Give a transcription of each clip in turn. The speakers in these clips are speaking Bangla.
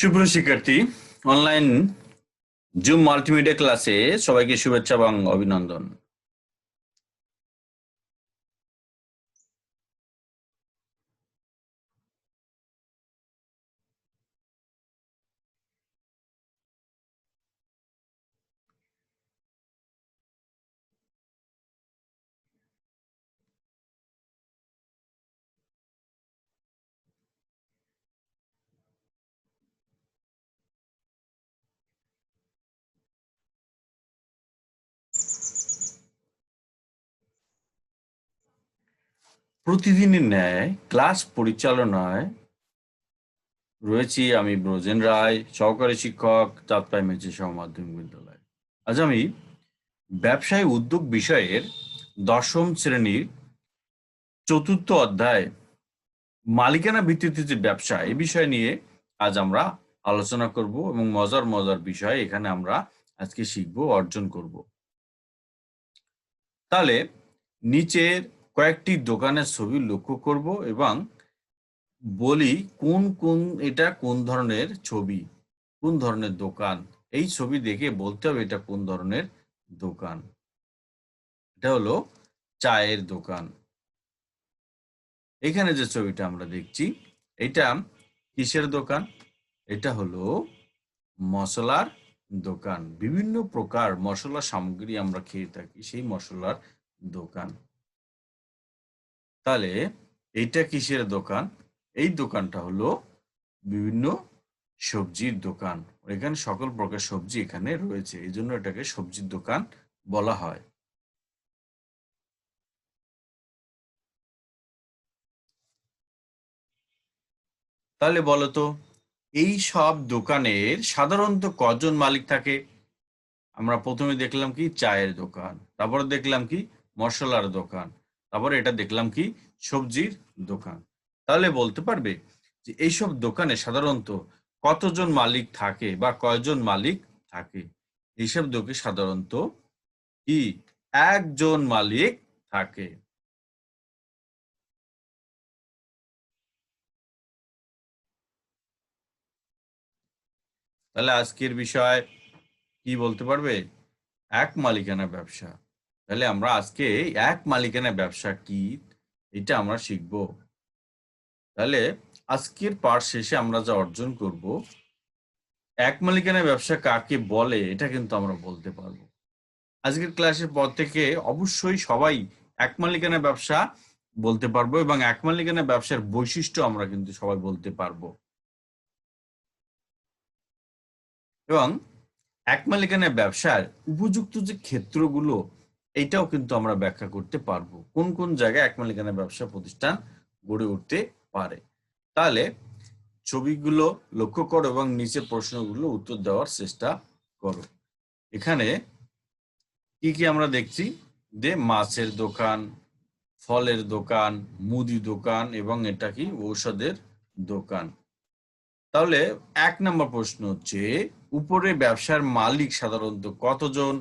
সুপ্রিয় শিক্ষার্থী অনলাইন জুম মাল্টিমিডিয়া ক্লাসে সবাইকে শুভেচ্ছা এবং অভিনন্দন। প্রতিদিনের ন্যায় ক্লাস পরিচালনায় রয়েছি আমি ব্রজেন রায়, সহকারী শিক্ষক চাঁদপাই মেচে সহ মাধ্যমিক বিদ্যালয়। আজ আমি ব্যবসায় উদ্যোগ বিষয়ের দশম শ্রেণির চতুর্থ অধ্যায় মালিকানা ভিত্তিতে যে ব্যবসা এই বিষয় নিয়ে আজ আমরা আলোচনা করব এবং মজার মজার বিষয় এখানে আমরা আজকে শিখব, অর্জন করব। তাহলে নিচের কয়েকটি দোকানের ছবি লক্ষ্য করব এবং বলি কোন কোন, এটা কোন ধরনের ছবি, কোন ধরনের দোকান, এই ছবি দেখে বলতে হবে এটা কোন ধরনের দোকান। এটা হলো চায়ের দোকান। এখানে যে ছবিটা আমরা দেখছি, এটা কিসের দোকান? এটা হলো মশলার দোকান। বিভিন্ন প্রকার মশলা সামগ্রী আমরা খেয়ে থাকি সেই মশলার দোকান। তাহলে এইটা কিসের দোকান? এই দোকানটা হলো বিভিন্ন সবজির দোকান। এখানে সকল প্রকার সবজি এখানে রয়েছে এই জন্য এটাকে সবজির দোকান বলা হয়। তাহলে বলতো এই সব দোকানের সাধারণত কজন মালিক থাকে? আমরা প্রথমে দেখলাম কি, চায়ের দোকান, তারপরে দেখলাম কি, মশলার দোকান। তারপরে এটা দেখলাম কি? সবজির দোকান। তাহলে বলতে পারবে যে এইসব দোকানে সাধারণত কতজন মালিক থাকে বা কয়জন মালিক থাকে? এইসব দোকানে সাধারণত কি? একজন মালিক থাকে। তাহলে আজকের বিষয় কি বলতে পারবে? এক মালিকানা ব্যবসা। তাহলে আমরা আজকে এক মালিকানা ব্যবসা কি? এটা আমরা শিখব। তাহলে আজকের পাঠ শেষে আমরা যা অর্জন করব, এক মালিকানা ব্যবসা কাকে বলে, এটা কিন্তু আমরা বলতে পারব। আজকের ক্লাসের পর থেকে অবশ্যই সবাই এক মালিকানা ব্যবসা বলতে পারব এবং এক মালিকানা ব্যবসার বৈশিষ্ট্য আমরা কিন্তু সবাই বলতে পারব। এবং এক মালিকানা ব্যবসার উপযুক্ত যে ক্ষেত্রগুলো এইটাও কিন্তু আমরা ব্যাখ্যা করতে পারব, কোন কোন জায়গায় এক মালিকানা ব্যবসা প্রতিষ্ঠান গড়ে উঠতে পারে। তাহলে ছবিগুলো লক্ষ্য করো এবং নিচে প্রশ্নগুলো উত্তর দেওয়ার চেষ্টা করো। এখানে কি কি আমরা দেখছি? যে মাছের দোকান, ফলের দোকান, মুদি দোকান এবং এটা কি? ঔষধের দোকান। তাহলে এক নম্বর প্রশ্ন হচ্ছে, উপরে ব্যবসার মালিক সাধারণত কতজন?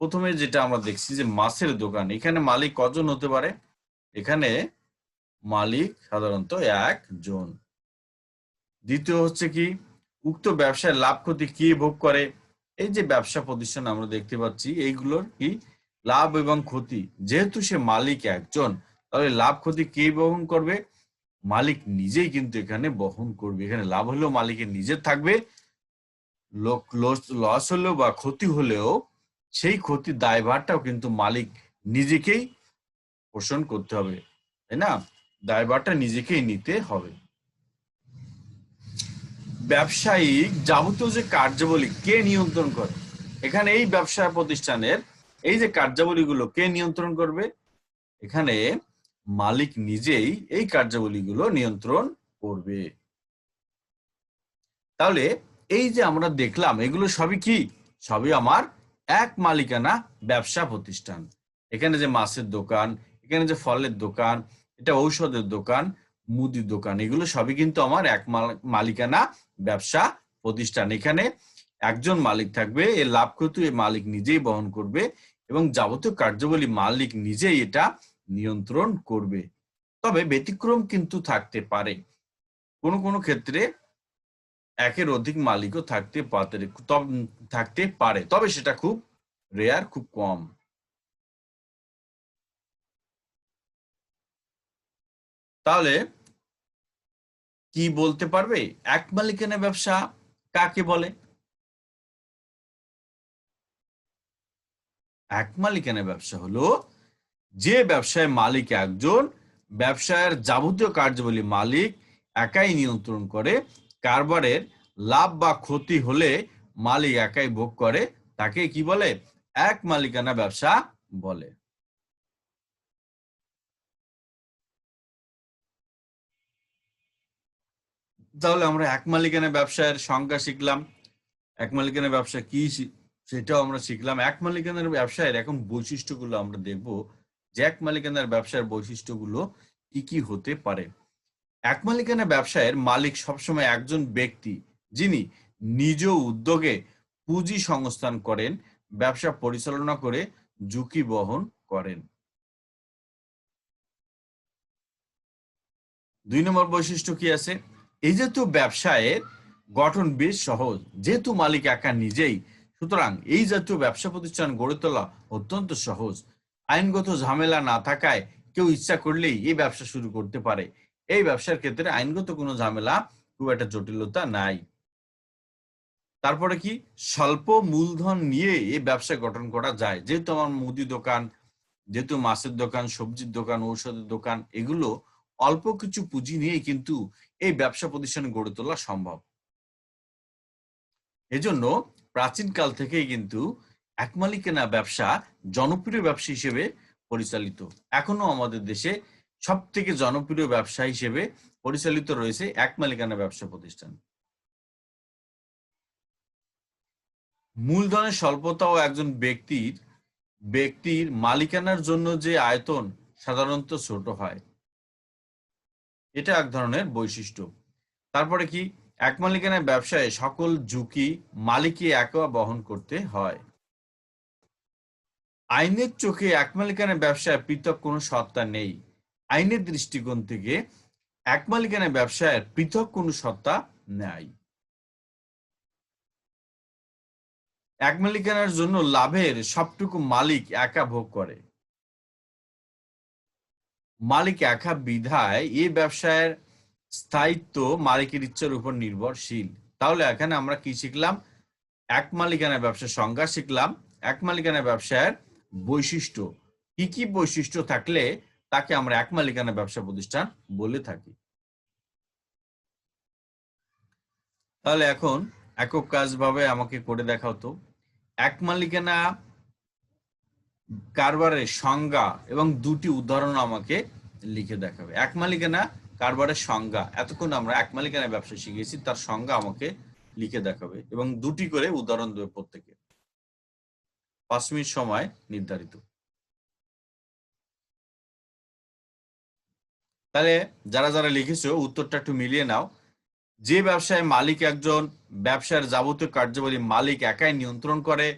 প্রথমে যেটা আমরা দেখছি যে মাছের দোকান, এখানে মালিক কজন হতে পারে? এখানে মালিক সাধারণত একজন। দ্বিতীয় হচ্ছে কি, উক্ত ব্যবসায় লাভ ক্ষতি কি ভোগ করে? এই যে ব্যবসা প্রতিষ্ঠান আমরা দেখতে পাচ্ছি, এইগুলোর কি লাভ এবং ক্ষতি? যেহেতু সে মালিক একজন, তাহলে লাভ ক্ষতি কে বহন করবে? মালিক নিজেই কিন্তু এখানে বহন করবে। এখানে লাভ হলেও মালিকের নিজের থাকবে লস হলেও বা ক্ষতি হলেও সেই ক্ষতির দায়ভারটাও কিন্তু মালিক নিজেকেই পোষণ করতে হবে, তাই না? দায়ভারটা নিজেকেই নিতে হবে। ব্যবসায়িক যাবতীয় যে কার্যাবলী কে নিয়ন্ত্রণ করে? এখানে এই ব্যবসা প্রতিষ্ঠানের এই যে কার্যাবলীগুলো কে নিয়ন্ত্রণ করবে? এখানে মালিক নিজেই এই কার্যাবলীগুলো নিয়ন্ত্রণ করবে। তাহলে এই যে আমরা দেখলাম, এগুলো সবই কি? সবই আমার এক মালিকানা ব্যবসা প্রতিষ্ঠান। এখানে যে মাছের দোকান, এখানে যে ফলের দোকান, এটা ঔষধের দোকান, মুদির দোকান, এগুলো সবই কিন্তু আমার এক মালিকানা ব্যবসা প্রতিষ্ঠান। এখানে একজন মালিক থাকবে, এর লাভ ক্ষতি এর মালিক নিজেই বহন করবে এবং যাবতীয় কার্যাবলী মালিক নিজেই এটা নিয়ন্ত্রণ করবে। তবে ব্যতিক্রম কিন্তু থাকতে পারে। কোনো কোনো ক্ষেত্রে একের অধিক মালিকও থাকতে পারে থাকতে পারে। তবে সেটা খুব রেয়ার খুব কম। তাহলে কি বলতে পারবে? এক মালিকানা ব্যবসা কাকে বলে? এক মালিকানা ব্যবসা হলো যে ব্যবসায় মালিক একজন, ব্যবসায়ের যাবতীয় কার্যাবলী মালিক একাই নিয়ন্ত্রণ করে কারবারের লাভ বা ক্ষতি হলে মালিক একাই ভোগ করে, তাকে কি বলে? এক মালিকানা ব্যবসা বলে। তাহলে আমরা এক মালিকানা ব্যবসায়ের সংজ্ঞা শিখলাম। এক মালিকানা ব্যবসা কি সেটাও আমরা শিখলাম। এক মালিকানার ব্যবসায়ের এখন বৈশিষ্ট্যগুলো আমরা দেখব যে এক মালিকানার ব্যবসার বৈশিষ্ট্যগুলো কি কি হতে পারে। এক মালিকানা ব্যবসায়ের মালিক সবসময় একজন ব্যক্তি, যিনি নিজ উদ্যোগে পুঁজি সংস্থান করেন, ব্যবসা পরিচালনা করে ঝুঁকি বহন করেন। দুই নম্বর বৈশিষ্ট্য কি আছে? এই যেহেতু ব্যবসায়ের গঠন বেশ সহজ, যেহেতু মালিক একা নিজেই, সুতরাং এই জাতীয় ব্যবসা প্রতিষ্ঠান গড়ে তোলা অত্যন্ত সহজ। আইনগত ঝামেলা না থাকায় কেউ ইচ্ছা করলেই এই ব্যবসা শুরু করতে পারে। এই ব্যবসার ক্ষেত্রে আইনগত কোনো ঝামেলা খুব একটা জটিলতা নাই। তারপরে কি? স্বল্প মূলধন নিয়ে এই ব্যবসা গঠন করা যায়। যেহেতু আমার মুদি দোকান, যেহেতু মাছের দোকান, সবজির দোকান, ঔষধের দোকান, এগুলো অল্প কিছু পুঁজি নিয়ে কিন্তু এই ব্যবসা প্রতিষ্ঠান গড়ে তোলা সম্ভব। এজন্য প্রাচীনকাল থেকেই কিন্তু এক মালিকানা ব্যবসা জনপ্রিয় ব্যবসা হিসেবে পরিচালিত। এখনও আমাদের দেশে সব থেকে জনপ্রিয় ব্যবসা হিসেবে পরিচালিত রয়েছে এক মালিকানা ব্যবসা প্রতিষ্ঠান। মূলধনের স্বল্পতাও একজন ব্যক্তির ব্যক্তির মালিকানার জন্য যে আয়তন সাধারণত ছোট হয়, এটা এক ধরনের বৈশিষ্ট্য। তারপরে কি? এক মালিকানা ব্যবসায় সকল ঝুঁকি মালিকই একা বহন করতে হয়। আইনের চোখে এক মালিকানা ব্যবসায় পৃথক কোনো সত্তা নেই। আইনের দৃষ্টিকোণ থেকে এক মালিকানা ব্যবসায়ের পৃথক কোনো সত্তা নেই। এক মালিকানার জন্য লাভের সবটুকু মালিক একা ভোগ করে। মালিক একা বিধায় এই ব্যবসায়ের স্থায়িত্ব মালিকের ইচ্ছার উপর নির্ভরশীল। তাহলে এখানে আমরা কি শিখলাম? এক মালিকানা ব্যবসার সংজ্ঞা শিখলাম। এক মালিকানা ব্যবসায়ের বৈশিষ্ট্য। কি কি বৈশিষ্ট্য থাকলে তাকে আমরা এক মালিকানা ব্যবসা প্রতিষ্ঠান বলে থাকি। তাহলে এখন একক কাজ ভাবে আমাকে করে দেখাও তো এক মালিকানা কারবারের সংজ্ঞা এবং দুটি উদাহরণ আমাকে লিখে দেখাবে। এক মালিকানা কারবারের সংজ্ঞা, এতক্ষণ আমরা এক মালিকানা ব্যবসা শিখেছি, তার সংজ্ঞা আমাকে লিখে দেখাবে এবং দুটি করে উদাহরণ দেবে প্রত্যেকে। পাঁচ মিনিট সময় নির্ধারিত। তাহলে যারা যারা লিখেছো উত্তরটা একটু মিলিয়ে নাও। যে ব্যবসায় মালিক একজন, ব্যবসার যাবতীয় কার্যাবলী মালিক একাই নিয়ন্ত্রণ করে,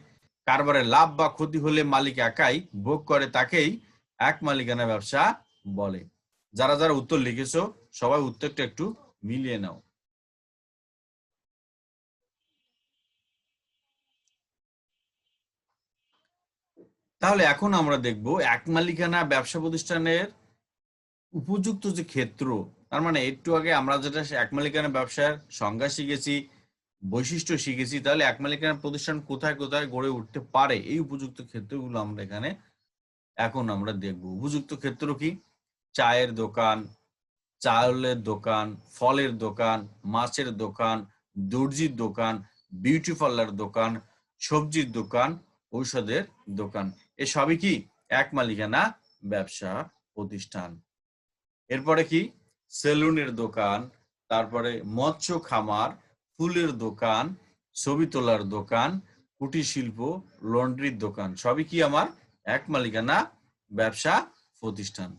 কারবারে লাভ বা ক্ষতি হলে মালিক একাই ভোগ করে, তাকেই এক মালিকানা ব্যবসা বলে। যারা যারা উত্তর লিখেছো, সবাই উত্তরটা একটু মিলিয়ে নাও। তাহলে এখন আমরা দেখব এক মালিকানা ব্যবসা প্রতিষ্ঠানের উপযুক্ত যে ক্ষেত্র, তার মানে একটু আগে আমরা যেটা এক মালিকানা ব্যবসার সংজ্ঞা শিখেছি, বৈশিষ্ট্য শিখেছি, তাহলে এক মালিকানা প্রতিষ্ঠান কোথায় কোথায় গড়ে উঠতে পারে? এই উপযুক্ত ক্ষেত্রগুলো আমরা এখানে এখন আমরা দেখব। উপযুক্ত ক্ষেত্র কি? চায়ের দোকান, চাউলের দোকান, ফলের দোকান, মাছের দোকান, দর্জির দোকান, বিউটি পার্লার দোকান, সবজির দোকান, ঔষধের দোকান। এসবই কি? এক মালিকানা ব্যবসা প্রতিষ্ঠান। এরপরে কি? সেলুনের দোকান, তারপরে মৎস্য খামার, ফুলের দোকান, ছবি তোলার দোকান কুটির শিল্প, লন্ড্রির দোকান, সবই কি আমার এক মালিকানা ব্যবসা প্রতিষ্ঠান।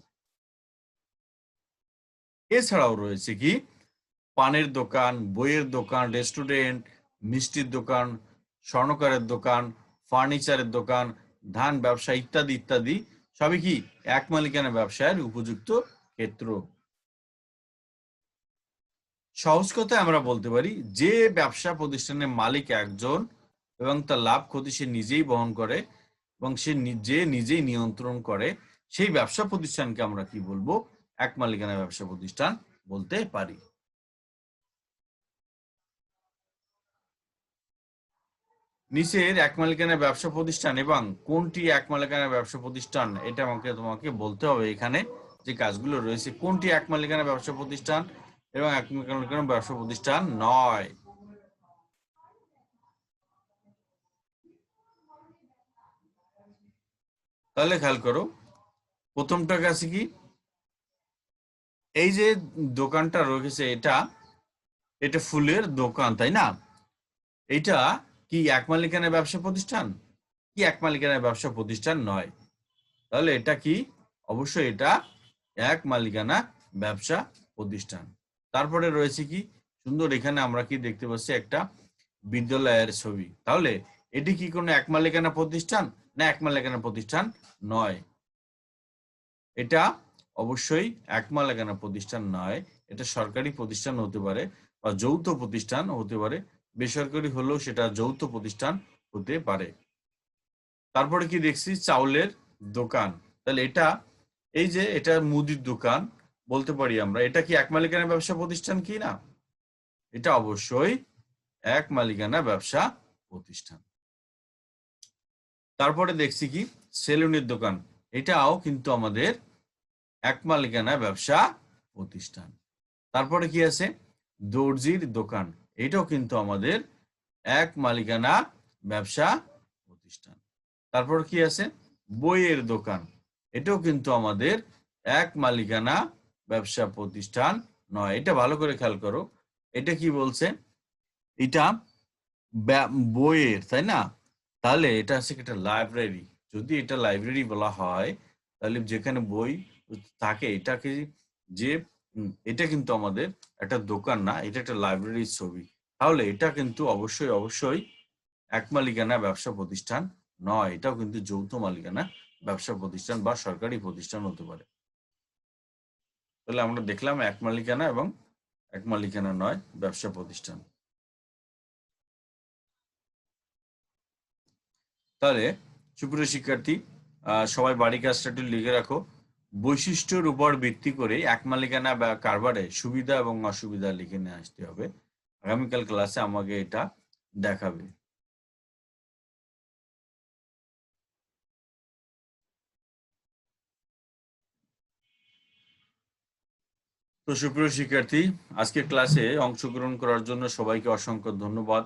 এছাড়াও রয়েছে কি? পানের দোকান, বইয়ের দোকান, রেস্টুরেন্ট, মিষ্টির দোকান, স্বর্ণকারের দোকান, ফার্নিচারের দোকান, ধান ব্যবসা ইত্যাদি ইত্যাদি, সবই কি এক মালিকানা ব্যবসায়ের উপযুক্ত ক্ষেত্র। সহজ কথায় আমরা বলতে পারি, যে ব্যবসা প্রতিষ্ঠানের মালিক একজন এবং তার লাভ ক্ষতি সে নিজেই বহন করে এবং সে নিজে নিজেই নিয়ন্ত্রণ করে, সেই ব্যবসা প্রতিষ্ঠানকে আমরা কি বলব? এক মালিকানা ব্যবসা প্রতিষ্ঠান বলতে পারি। নিচের এক মালিকানা ব্যবসা প্রতিষ্ঠান এবং কোনটি এক মালিকানা ব্যবসা প্রতিষ্ঠান, এটা আমাকে তোমাকে বলতে হবে এখানে। যে কাজগুলো রয়েছে, কোনটি এক মালিকানা ব্যবসা প্রতিষ্ঠান এবং এক মালিকানা ব্যবসা প্রতিষ্ঠান নয়? তাহলে খেয়াল করো প্রথমটা কাছে কি? এই যে দোকানটা রয়েছে এটা এটা ফুলের দোকান, তাই না? এটা কি এক মালিকানার ব্যবসা প্রতিষ্ঠান? কি এক মালিকানার ব্যবসা প্রতিষ্ঠান নয়। তাহলে এটা কি? অবশ্যই এটা এক মালিকানা ব্যবসা প্রতিষ্ঠান। তারপরে রয়েছে কি? সুন্দর, এখানে আমরা কি দেখতে পাচ্ছি? একটা বিদ্যালয়ের ছবি। তাহলে এটি কি কোনো এক মালিকানা প্রতিষ্ঠান না এক মালিকানা প্রতিষ্ঠান নয়? এটা অবশ্যই এক মালিকানা প্রতিষ্ঠান নয়। এটা সরকারি প্রতিষ্ঠান হতে পারে বা যৌথ প্রতিষ্ঠান হতে পারে। বেসরকারি হলেও সেটা যৌথ প্রতিষ্ঠান হতে পারে। তারপরে কি দেখছি? চাউলের দোকান। তাহলে এটা এই যে এটা মুদির দোকান, বলতে পারি আমরা, এটা কি এক মালিকানা ব্যবসা প্রতিষ্ঠান কি না? এটা অবশ্যই এক মালিকানা ব্যবসা প্রতিষ্ঠান। তারপরে দেখছি কি? সেলুনের দোকান, এটাও কিন্তু আমাদের এক মালিকানা ব্যবসা প্রতিষ্ঠান। তারপরে কি আছে? দর্জির দোকান, এটাও কিন্তু আমাদের এক মালিকানা ব্যবসা প্রতিষ্ঠান। তারপর কি আছে? বইয়ের দোকান এটাও কিন্তু আমাদের এক মালিকানা ব্যবসা প্রতিষ্ঠান নয়। এটা ভালো করে খেয়াল করো। এটা কি বলছে? এটা বইয়ের, তাই না? তাহলে এটা হচ্ছে একটা লাইব্রেরি যদি এটা লাইব্রেরি বলা হয়, তাহলে যেখানে বই থাকে, এটাকে যে এটা কিন্তু আমাদের একটা দোকান না, এটা একটা লাইব্রেরির ছবি। তাহলে এটা কিন্তু অবশ্যই অবশ্যই এক মালিকানা ব্যবসা প্রতিষ্ঠান নয়। এটাও কিন্তু যৌথ মালিকানা ব্যবসা প্রতিষ্ঠান বা সরকারি প্রতিষ্ঠান হতে পারে। তাহলে আমরা দেখলাম এক মালিকানা এবং এক মালিকানা নয় ব্যবসা প্রতিষ্ঠান। তাহলে সুপ্রিয় শিক্ষার্থী সবাই বাড়ি কাজটা লিখে রাখো। বৈশিষ্ট্যের উপর ভিত্তি করে এক মালিকানা বা কারবারে সুবিধা এবং অসুবিধা লিখে নিয়ে আসতে হবে। আগামীকাল ক্লাসে আমাকে এটা দেখাবে। তো সুপ্রিয় শিক্ষার্থী, আজকে ক্লাসে অংশগ্রহণ করার জন্য সবাইকে অসংখ্য ধন্যবাদ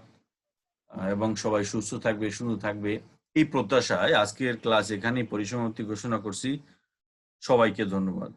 এবং সবাই সুস্থ থাকবে, সুন্দর থাকবে। এই প্রত্যাশায় আজকের ক্লাস এখানেই পরিসমাপ্তি ঘোষণা করছি। সবাইকে ধন্যবাদ।